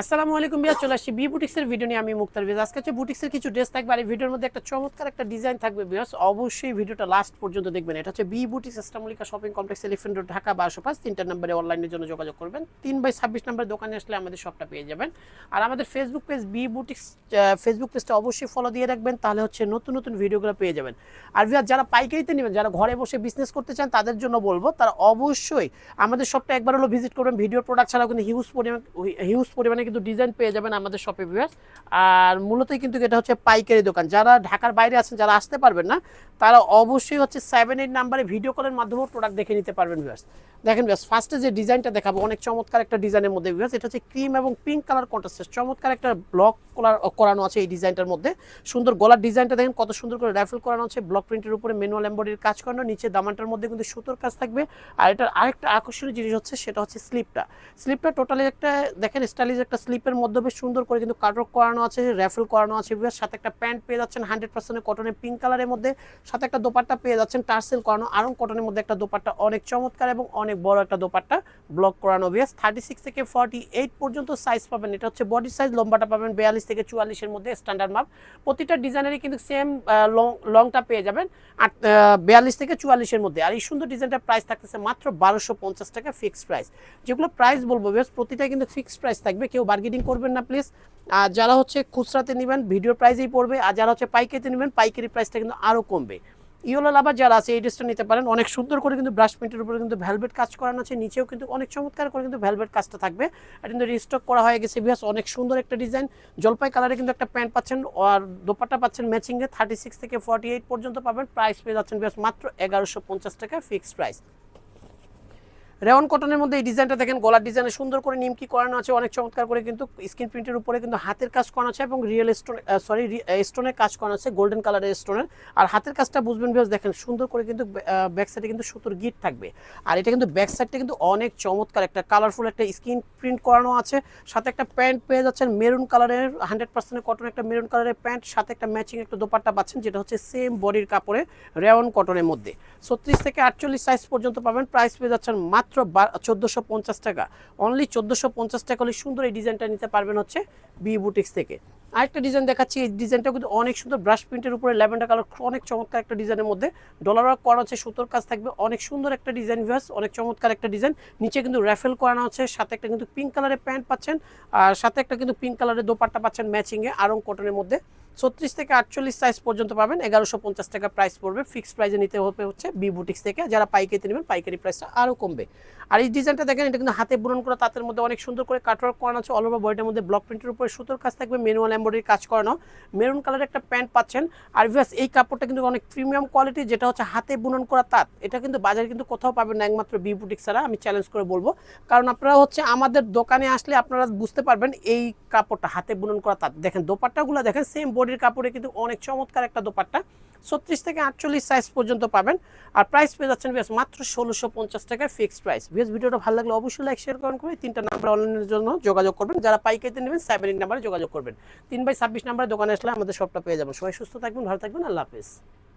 আসসালামু আলাইকুম বিয়া চলে আসছি বি বুটিক্সের ভিডিও নিয়ে। আমি মুক্তার বিয়াজ আজকে হচ্ছে বুটিক্সের কিছু ড্রেস থাকবে আর এই ভিডিওর মধ্যে একটা চমৎকার একটা ডিজাইন থাকবে বিয়াস অবশ্যই ভিডিওটা লাস্ট পর্যন্ত দেখবেন। এটা হচ্ছে B boutiques ইসলামলিকা shopping complex Elephant Road Dhaka বারোশো পাঁচ। তিনটা নম্বরে অনলাইনের জন্য যোগাযোগ করবেন। তিন বাই ছাব্বিশ নম্বর দোকানে আসলে আমাদের শপটা পেয়ে যাবেন। আর আমাদের Facebook page B boutiques Facebook পেজটা অবশ্যই ফলো দিয়ে রাখবেন। তাহলে হচ্ছে নতুন নতুন ভিডিওগুলো পেয়ে যাবেন। আর বিয়াস যারা পাইকারিতে নেবেন, যারা ঘরে বসে বিজনেস করতে চান, তাদের জন্য বলব, তারা অবশ্যই আমাদের শপটা একবার হলো ভিজিট করবেন। ভিডিও প্রোডাক্ট ছাড়াও কিন্তু হিউজ পরিমাণ হিউজ পরিমাণে কিন্তু ডিজাইন পেয়ে যাবেন আমাদের শপে ভিউয়ার্স আর মূলতই কিন্তু এটা হচ্ছে পাইকারি দোকান। যারা ঢাকার বাইরে আছেন, যারা আসতে পারবেন না, তারা অবশ্যই হচ্ছে সেভেন এইট নাম্বারে ভিডিও কলের মাধ্যমেও প্রোডাক্ট দেখে নিতে পারবেন ভিউয়ার্স দেখেন ভিউয়ার্স ফার্স্টে যে ডিজাইনটা দেখাবো, অনেক চমৎকার একটা ডিজাইনের মধ্যে ভিউয়ার্স এটা হচ্ছে ক্রিম এবং পিঙ্ক কালার কন্ট্রাস্টের চমৎকার একটা ব্লক কলার করানো আছে এই ডিজাইনটার মধ্যে। সুন্দর গলার ডিজাইনটা দেখেন, কত সুন্দর করে র্যাফেল করানো আছে। ব্লক প্রিন্টের উপরে ম্যানুয়াল এম্বয়ডারির কাজ করানো, নিচে দামানটার মধ্যে কিন্তু সুতোর কাজ থাকবে। আর এটার আরেকটা আকর্ষণীয় জিনিস হচ্ছে, সেটা হচ্ছে স্লিপটা স্লিপটা টোটালি একটা, দেখেন স্টাইলিশ একটা স্লিপের মধ্যে বেশ সুন্দর করে কিন্তু কাটওয়ার্ক করানো আছে, র্যাফেল করানো আছে। ভিউয়ার্স সাথে একটা প্যান্ট পেয়ে যাচ্ছেন, হান্ড্রেড পার্সেন্ট কটনের পিঙ্ক কালারের মধ্যে। সাথে একটা দোপাট্টা পেয়ে যাচ্ছেন, টার্সেল করানো আরং কটনের মধ্যে একটা দোপাট্টা। অনেক চমৎকার এবং অনেক বড় একটা দোপাট্টা। ব্লক করানো ভিউয়ার্স থার্টি সিক্স থেকে ফর্টি এইট পর্যন্ত সাইজ পাবেন। এটা হচ্ছে বডি সাইজ লম্বাটা পাবেন বিয়াল্লিশ থেকে চুয়াল্লিশের মধ্যে স্ট্যান্ডার্ড মাপ প্রতিটা ডিজাইনেরই কিন্তু সেম লং লংটা পেয়ে যাবেন আর বিয়াল্লিশ থেকে চুয়াল্লিশের মধ্যে। আর এই সুন্দর ডিজাইনটার প্রাইস থাকতেছে মাত্র বারোশো পঞ্চাশ টাকা ফিক্সড প্রাইস যেগুলো প্রাইস বলব বেশ প্রতিটাই কিন্তু ফিক্সড প্রাইস থাকবে। কেউ বার্গেনিং করবেন না প্লিজ আর যারা হচ্ছে খুচরাতে নেবেন ভিডিও প্রাইসেই পড়বে। আর যারা হচ্ছে পাইকারিতে নেবেন, পাইকারি প্রাইসটা কিন্তু আরও কমবে। ইওলো লাভার যারা আছে, এই ড্রেসটা নিতে পারেন। অনেক সুন্দর করে কিন্তু ব্রাশ প্রিন্টের উপরে কিন্তু ভ্যালভেট কাজ করানো আছে। নিচেও কিন্তু অনেক চমৎকার করে কিন্তু ভ্যালভেট কাজটা থাকবে। আর কিন্তু রিস্টক করা হয়ে গেছে বিহাস অনেক সুন্দর একটা ডিজাইন জলপাই কালারে কিন্তু একটা প্যান্ট পাচ্ছেন আর দোপাটা পাচ্ছেন ম্যাচিংয়ে থার্টি সিক্স থেকে ফর্টি এইট পর্যন্ত পাবেন। প্রাইস পেয়ে যাচ্ছেন বিহাস মাত্র এগারোশো পঞ্চাশ টাকা ফিক্সড প্রাইস রেওয়ান কটনের মধ্যে এই ডিজাইনটা দেখেন, গলার ডিজাইনে সুন্দর করে নিমকি করানো আছে, অনেক চমৎকার করে কিন্তু স্ক্রিন প্রিন্টের উপরে কিন্তু হাতের কাজ করানো আছে এবং রিয়েল স্টোন সরি স্টোনের কাজ করানো আছে গোল্ডেন কালারের স্টোনের আর হাতের কাজটা বুঝবেন বিকজ দেখেন সুন্দর করে কিন্তু ব্যাক সাইডে কিন্তু সুতোর গিট থাকবে। আর এটা কিন্তু ব্যাক সাইডটা কিন্তু অনেক চমৎকার, একটা কালারফুল একটা স্ক্রিন প্রিন্ট করানো আছে। সাথে একটা প্যান্ট পেয়ে যাচ্ছেন মেরুন কালারের হান্ড্রেড পার্সেন্ট কটন একটা মেরুন কালারের প্যান্ট সাথে একটা ম্যাচিং একটা দোপাট্টা পাচ্ছেন, যেটা হচ্ছে সেম বডির কাপড়ে রেওয়ান কটনের মধ্যে। ছত্রিশ থেকে আটচল্লিশ সাইজ পর্যন্ত পাবেন প্রাইস পেয়ে যাচ্ছেন মাত্র চোদ্দোশো পঞ্চাশ টাকা। অনলি চোদ্দোশো পঞ্চাশ টাকা হলে সুন্দর এই ডিজাইনটা নিতে পারবেন হচ্ছে বি বুটিক্স থেকে। আরেকটা ডিজাইন দেখাচ্ছি, এই ডিজাইনটা কিন্তু অনেক সুন্দর ব্রাশ প্রিন্টের উপরে ল্যাভেন্ডার কালার অনেক চমৎকার একটা ডিজাইনের মধ্যে। ডলার ওয়ার্ক করা আছে, সুতোর কাজ থাকবে, অনেক সুন্দর একটা ডিজাইন ভিউয়ার্স অনেক চমৎকার একটা ডিজাইন নিচে কিন্তু র্যাফেল করানো আছে, সাথে একটা কিন্তু পিঙ্ক কালারের প্যান্ট পাচ্ছেন, আর সাথে একটা কিন্তু পিঙ্ক কালারের দোপাট্টা পাচ্ছেন ম্যাচিংয়ে আরং কটনের মধ্যে। ছত্রিশ থেকে আটচল্লিশ সাইজ পর্যন্ত পাবেন, এগারোশো পঞ্চাশ টাকা প্রাইস পড়বে ফিক্সড প্রাইসে নিতে হবে হচ্ছে বি বুটিক্স থেকে, যারা পাইকারিতে নেবেন, পাইকারি প্রাইসটা আরও কমবে। আর এই ডিজাইনটা দেখেন, এটা কিন্তু হাতে বুনন করা তাঁতের মধ্যে অনেক সুন্দর করে কাটওয়ার্ক করানো আছে অল ওভার বডিটার মধ্যে ব্লক প্রিন্টের উপরে সুতোর কাজ থাকবে ম্যানুয়াল এম্বয়ডারি কাজ করানো, মেরুন কালারের একটা প্যান্ট পাচ্ছেন। আর ভিউয়ার্স এই কাপড়টা কিন্তু অনেক প্রিমিয়াম কোয়ালিটি যেটা হচ্ছে হাতে বুনন করা তাঁত। এটা কিন্তু বাজারে কিন্তু কোথাও পাবেন না, একমাত্র বি বুটিক ছাড়া আমি চ্যালেঞ্জ করে বলব। কারণ আপনারা হচ্ছে আমাদের দোকানে আসলে আপনারা বুঝতে পারবেন এই কাপড়টা, হাতে বুনন করা তাঁত। দেখেন, দোপাট্টাগুলো দেখেন সেম বডির কাপড়ে কিন্তু অনেক চমৎকার একটা দোপাট্টা। ছত্রিশ থেকে আটচল্লিশ সাইজ পর্যন্ত পাবেন। আর প্রাইস পেয়ে যাচ্ছেন বেশ মাত্র ষোলোশো পঞ্চাশ টাকায় ফিক্সড প্রাইস বেশ ভিডিওটা ভালো লাগলে অবশ্যই লাইক শেয়ার করেন করে তিনটা নাম্বার অনলাইনের জন্য যোগাযোগ করবেন। যারা পাইকারিতে নেবেন সেভেন এইট নাম্বারে যোগাযোগ করবেন। তিন বাই ছাব্বিশ নাম্বারে দোকানে আসলে আমাদের সবটা পেয়ে যাবেন। সবাই সুস্থ থাকবেন, ভালো থাকবেন। আল্লাহ হাফিজ।